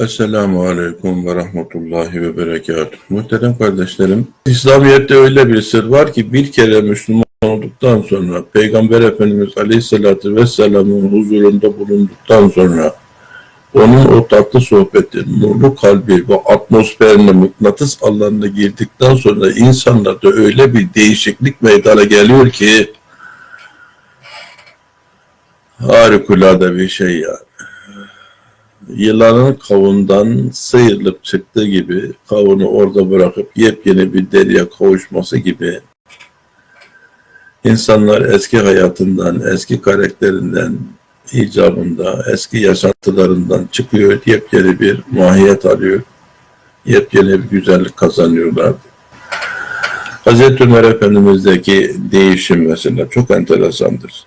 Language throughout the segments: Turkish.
Esselamu Aleyküm ve Rahmetullahi ve Berekatuhu. Muhterem kardeşlerim, İslamiyet'te öyle bir sır var ki bir kere Müslüman olduktan sonra, Peygamber Efendimiz Aleyhisselatü Vesselam'ın huzurunda bulunduktan sonra, onun o tatlı sohbeti, nurlu kalbi ve atmosferine, mıknatıs alanına girdikten sonra insanlarda öyle bir değişiklik meydana geliyor ki, harikulade bir şey yani yılanın kavundan sıyrılıp çıktığı gibi kavunu orada bırakıp yepyeni bir deriye kavuşması gibi insanlar eski hayatından, eski karakterinden, icabında, eski yaşantılarından çıkıyor, yepyeni bir mahiyet alıyor, yepyeni bir güzellik kazanıyorlar. Hz. Ömer Efendimiz'deki değişim mesela çok enteresandır.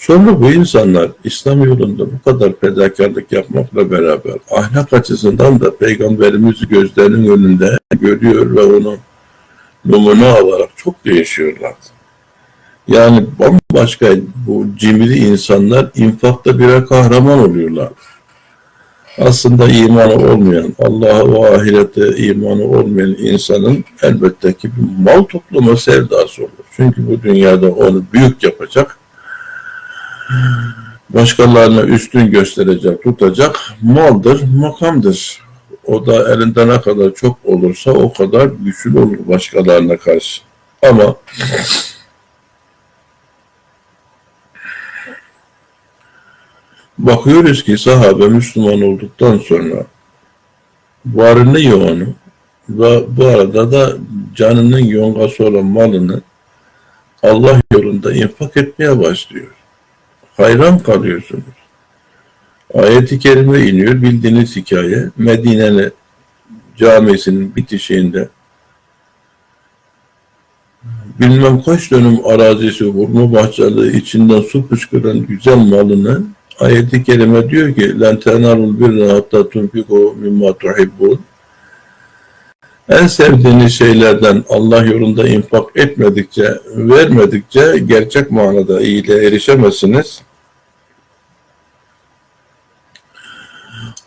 Sonra bu insanlar İslam yolunda bu kadar fedakarlık yapmakla beraber ahlak açısından da peygamberimizi gözlerinin önünde görüyor ve onu numune alarak çok değişiyorlar. Yani bambaşka bu cimri insanlar infakta birer kahraman oluyorlar. Aslında imanı olmayan, Allah'a ve ahirete imanı olmayan insanın elbette ki bir mal toplama sevdası olur. Çünkü bu dünyada onu büyük yapacak, başkalarına üstün gösterecek, tutacak maldır, makamdır. O da elinde ne kadar çok olursa o kadar güçlü olur başkalarına karşı. Ama bakıyoruz ki sahabe Müslüman olduktan sonra varını yoğunu ve bu arada da canının yongası olan malını Allah yolunda infak etmeye başlıyor hayran kalıyorsunuz. Ayet-i kerime iniyor bildiğiniz hikaye. Medine'nin camisinin bitişiğinde bilmem kaç dönüm arazisi hurma bahçeli içinden su fışkıran güzel malını ayet-i kerime diyor ki لَنْ تَنَالُ الْبِرَّ hatta تُنْفِقُوا مِمَّا تُحِبُّونَ en sevdiğiniz şeylerden Allah yolunda infak etmedikçe, vermedikçe gerçek manada iyiliğe erişemezsiniz.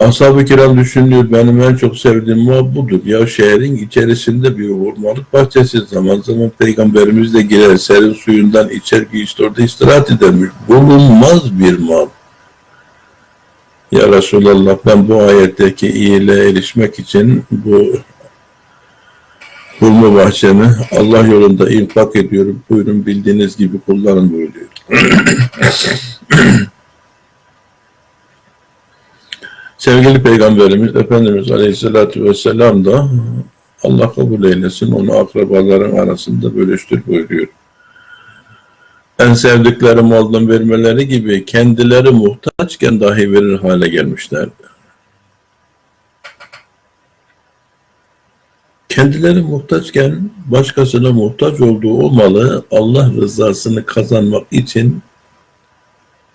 Ashab-ı kiram düşünüyor, benim en çok sevdiğim mal budur. Ya şehrin içerisinde bir hurmalık bahçesi zaman zaman peygamberimiz de girer, serin suyundan içer bir işte orada istirahat edermiş. Bulunmaz bir mal. Ya Resulallah ben bu ayetteki iyiliğe erişmek için bu hurma bahçemi Allah yolunda infak ediyorum. Buyurun bildiğiniz gibi kullanın buyuruyor. Sevgili Peygamberimiz Efendimiz Aleyhisselatü Vesselam da Allah kabul eylesin onu akrabaların arasında bölüştür buyuruyor. En sevdikleri maldan vermeleri gibi kendileri muhtaçken dahi verir hale gelmişlerdi. Kendileri muhtaçken başkasına muhtaç olduğu o malı Allah rızasını kazanmak için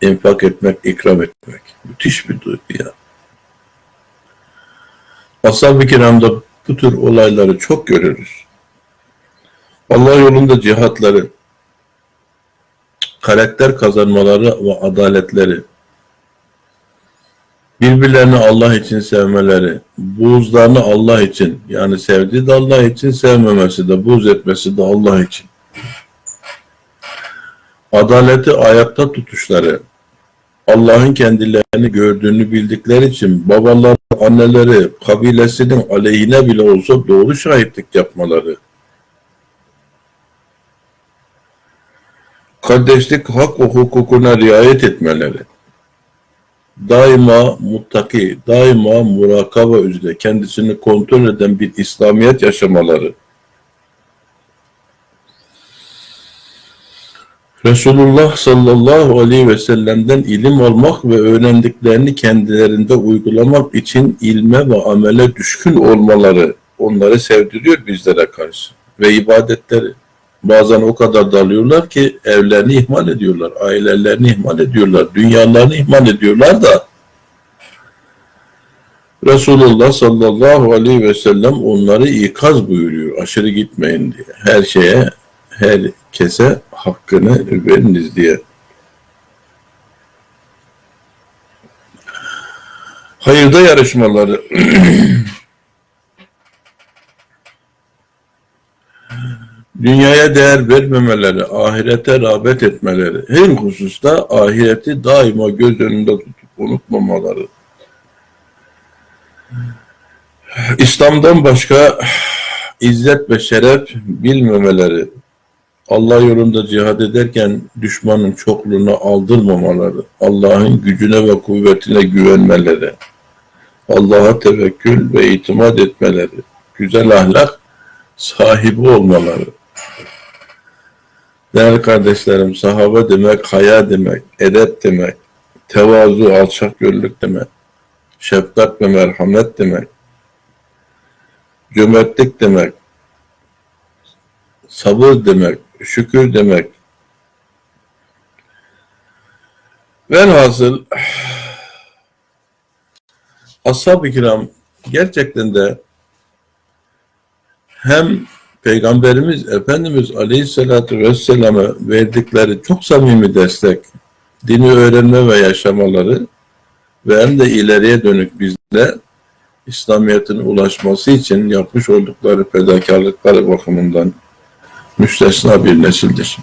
infak etmek, ikram etmek. Müthiş bir duygu ya. Ashab-ı kiramda bu tür olayları çok görürüz. Allah yolunda cihatları, karakter kazanmaları ve adaletleri, birbirlerini Allah için sevmeleri, buğzlarını Allah için, yani sevdiği de Allah için, sevmemesi de, buğz etmesi de Allah için. Adaleti ayakta tutuşları, Allah'ın kendilerini gördüğünü bildikleri için babaları, anneleri, kabilesinin aleyhine bile olsa doğru şahitlik yapmaları, kardeşlik hak ve hukukuna riayet etmeleri, daima muttaki, daima murakaba üzere kendisini kontrol eden bir İslamiyet yaşamaları, Resulullah sallallahu aleyhi ve sellem'den ilim almak ve öğrendiklerini kendilerinde uygulamak için ilme ve amele düşkün olmaları onları sevdiriyor bizlere karşı ve ibadetleri. Bazen o kadar dalıyorlar ki evlerini ihmal ediyorlar, ailelerini ihmal ediyorlar, dünyalarını ihmal ediyorlar da Resulullah sallallahu aleyhi ve sellem onları ikaz buyuruyor aşırı gitmeyin diye. Her şeye, herkese hakkını veriniz diye. Hayırda yarışmaları. Dünyaya değer vermemeleri, ahirete rağbet etmeleri, her hususta ahireti daima göz önünde tutup unutmamaları. İslam'dan başka izzet ve şeref bilmemeleri, Allah yolunda cihad ederken düşmanın çokluğuna aldırmamaları, Allah'ın gücüne ve kuvvetine güvenmeleri, Allah'a tevekkül ve itimat etmeleri, güzel ahlak sahibi olmaları. Değerli kardeşlerim, sahabe demek, haya demek, edep demek, tevazu, alçak gönüllük demek, şefkat ve merhamet demek, cömertlik demek, sabır demek, şükür demek. Velhasıl ashab-ı kiram gerçekten de hem Peygamberimiz Efendimiz Aleyhisselatü Vesselam'a verdikleri çok samimi destek, dini öğrenme ve yaşamaları ve hem de ileriye dönük bizle İslamiyet'in ulaşması için yapmış oldukları fedakarlıkları bakımından müstesna bir nesildir.